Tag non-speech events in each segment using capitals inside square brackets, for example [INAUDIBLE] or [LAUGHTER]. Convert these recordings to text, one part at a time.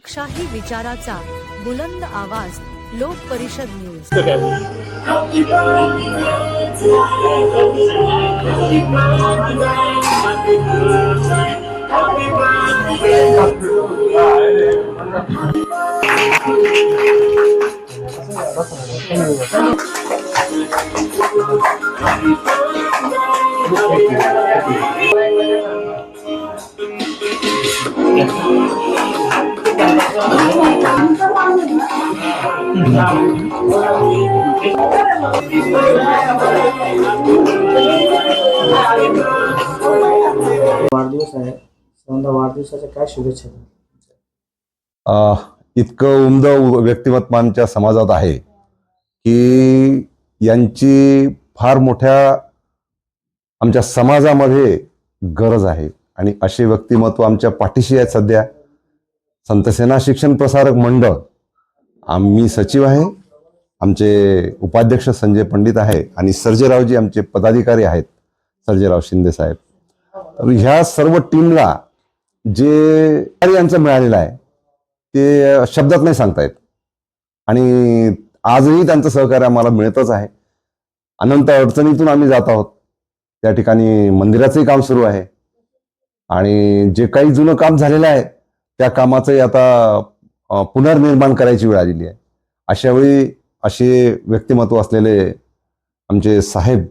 लोकशाही विचाराचा बुलंद आवाज लोक परिषद न्यूज. वाढदिवस आहे. समजा वाढदिवसाच्या काय शुभेच्छा इतकं उमद व्यक्तिमत्व आमच्या समाजात आहे की यांची फार मोठ्या आमच्या समाजामध्ये गरज आहे. आणि असे व्यक्तिमत्व आमच्या पाठीशी आहेत सध्या. संतसेना शिक्षण प्रसारक मंडळ. आम्ही सचिव आहे. आमचे उपाध्यक्ष संजय पंडित आहे आणि सर्जेरावजी आमचे पदाधिकारी आहेत. सर्जेराव शिंदे साहेब. तर ह्या सर्व टीमला जे यांचं मिळालेलं आहे ते शब्दात नाही सांगता येत. आणि आजही त्यांचं सहकार्य आम्हाला मिळतच आहे. अनंत अडचणीतून आम्ही जात आहोत. त्या ठिकाणी मंदिराचंही काम सुरू आहे. आणि जे काही जुनं काम झालेलं आहे त्या कामाचंही आता पुनर्निर्माण करायची वेळ आलेली आहे. अशा वेळी असे व्यक्तिमत्व असलेले आमचे साहेब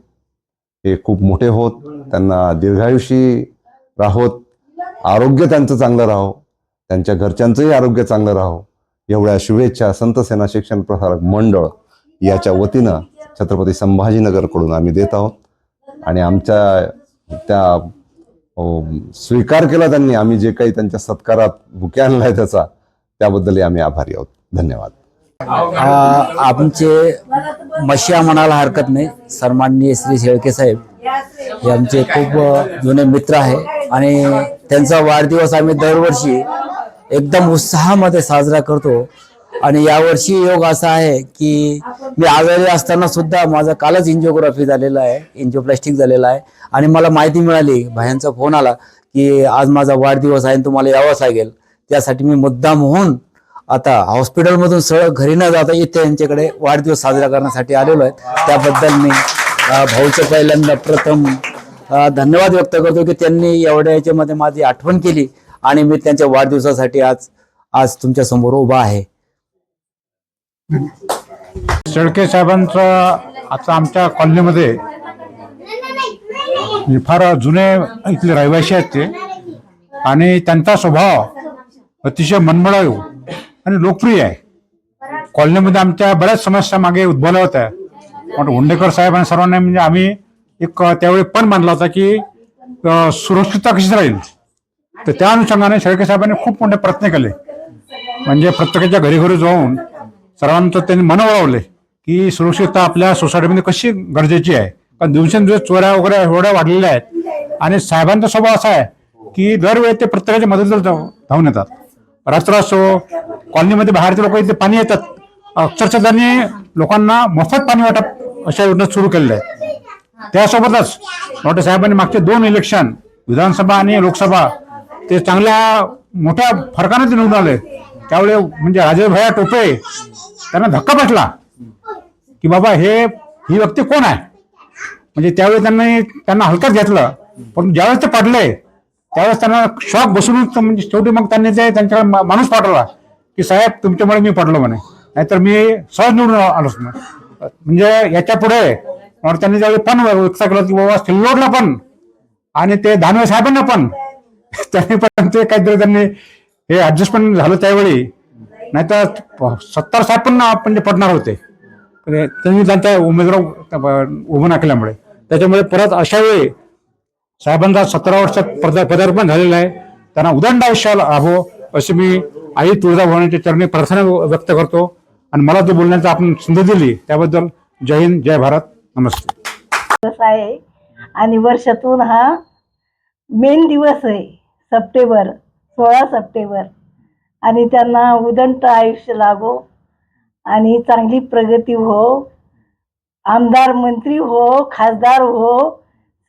हे खूप मोठे होत त्यांना दीर्घायुषी राहोत आरोग्य त्यांचं चांगलं राहो त्यांच्या घरच्यांचंही आरोग्य चांगलं राहो. एवढ्या शुभेच्छा संत सेना शिक्षण प्रसारक मंडळ याच्या वतीनं छत्रपती संभाजीनगरकडून आम्ही देत आहोत. आणि आमच्या त्या स्वीकार केला त्यांनी. आम्ही जे काही त्यांच्या सत्कारात बुके आणलाय त्याचा त्याबद्दलही आम्ही आभारी आहोत. धन्यवाद. आमचे मशिया म्हणायला हरकत नाही. सन्माननीय श्री शेळके साहेब हे आमचे खूप जुने मित्र आहे. आणि त्यांचा वाढदिवस आम्ही दरवर्षी एकदम उत्साहामध्ये साजरा करतो. आणि यावर्षी योग असा आहे की मी आजारी असताना सुद्धा माझा कालच इंजिओग्राफी झालेला आहे इंजिओप्लास्टिक झालेला आहे. आणि मला माहिती मिळाली भायांचा फोन आला की आज माझा वाढदिवस आहे आणि तुम्हाला यावंच लागेल. त्यासाठी मी मुद्दाम होऊन आता हॉस्पिटलमधून सरळ घरी न जाता इथे यांच्याकडे वाढदिवस साजरा करण्यासाठी आलेलो आहे. त्याबद्दल मी भाऊचं पहिल्यांदा प्रथम धन्यवाद व्यक्त करतो की त्यांनी एवढ्या याच्यामध्ये माझी आठवण केली आणि मी त्यांच्या वाढदिवसासाठी आज आज तुमच्यासमोर उभा आहे. शेळके साहेबांचं आता आमच्या कॉलनीमध्ये फार जुने इथले रहिवासी आहेत ते. आणि त्यांचा स्वभाव अतिशय मनमळायू आणि लोकप्रिय आहे. कॉलनीमध्ये आमच्या बऱ्याच समस्या मागे उद्भवल्या होत्या. पण हुंडेकर साहेबांना सर्वांना म्हणजे आम्ही एक त्यावेळी पण मानला होता की सुरक्षितता कशी राहील? तर त्या अनुषंगाने शेळके साहेबांनी खूप मोठे प्रयत्न केले. म्हणजे प्रत्येकाच्या घरी घरी जाऊन सर्वांचं त्यांनी मन वळवले की सुरक्षितता आपल्या सोसायटीमध्ये कशी गरजेची आहे? कारण दिवसेंदिवस चोऱ्या वगैरे एवढ्या वाढलेल्या आहेत. आणि साहेबांचा स्वभाव असा आहे की दरवेळी ते प्रत्येकाच्या मदतीला धावून येतात. रात्र असो कॉलनीमध्ये बाहेरचे लोक इथे पाणी येतात. अक्षरशः त्यांनी लोकांना मोफत पाणी वाटप अशा योजना सुरू केलेल्या आहेत त्यासोबतच डॉक्टर साहेबांनी मागचे दोन इलेक्शन विधानसभा आणि लोकसभा ते चांगल्या मोठ्या फरकाने ते निवडून आले. त्यावेळे म्हणजे राजे भैया टोपे त्यांना धक्का बसला की बाबा हे ही व्यक्ती कोण आहे? म्हणजे त्यावेळी त्यांनी त्यांना हलक्यात घेतलं. पण ज्यावेळेस ते पडले त्यावेळेस त्यांना शॉक बसून म्हणजे शेवटी मग त्यांनी ते त्यांच्या माणूस पाठवला की साहेब तुमच्यामुळे मी पडलो म्हणे. नाहीतर मी सहज निवडून आलोच म्हणजे याच्यापुढे त्यांनी ज्यावेळी पण व्यक्त केलं की बाबा सिल्लोडला पण आणि ते दानवे साहेबांना पण. [LAUGHS] त्यांनी पण ते काहीतरी त्यांनी हे ऍडजस्टमेंट झालं त्यावेळी. नाहीतर सत्तर साहेब पण म्हणजे पडणार होते. त्यांनी त्यांचा उमेदवार उभं नाकल्यामुळे त्याच्यामुळे परत अशा वेळी साहेबांचा सतरा वर्षात पदार्पण झालेलं आहे. त्यांना उदंड आयुष्य लाभो अशी मी आई तुळजाभवानीच्या चरणी प्रार्थना व्यक्त करतो. आणि मला जो बोलण्याचा आपण संधी दिली त्याबद्दल जय हिंद जय भारत नमस्ते. आहे. आणि वर्षातून हा मेन दिवस आहे सप्टेंबर. सोळा सप्टेंबर. आणि त्यांना उदंत आयुष्य लागो आणि चांगली प्रगती हो. आमदार मंत्री हो खासदार हो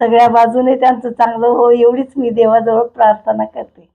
सगळ्या बाजूने त्यांचं चांगलं हो एवढीच मी देवाजवळ प्रार्थना करते.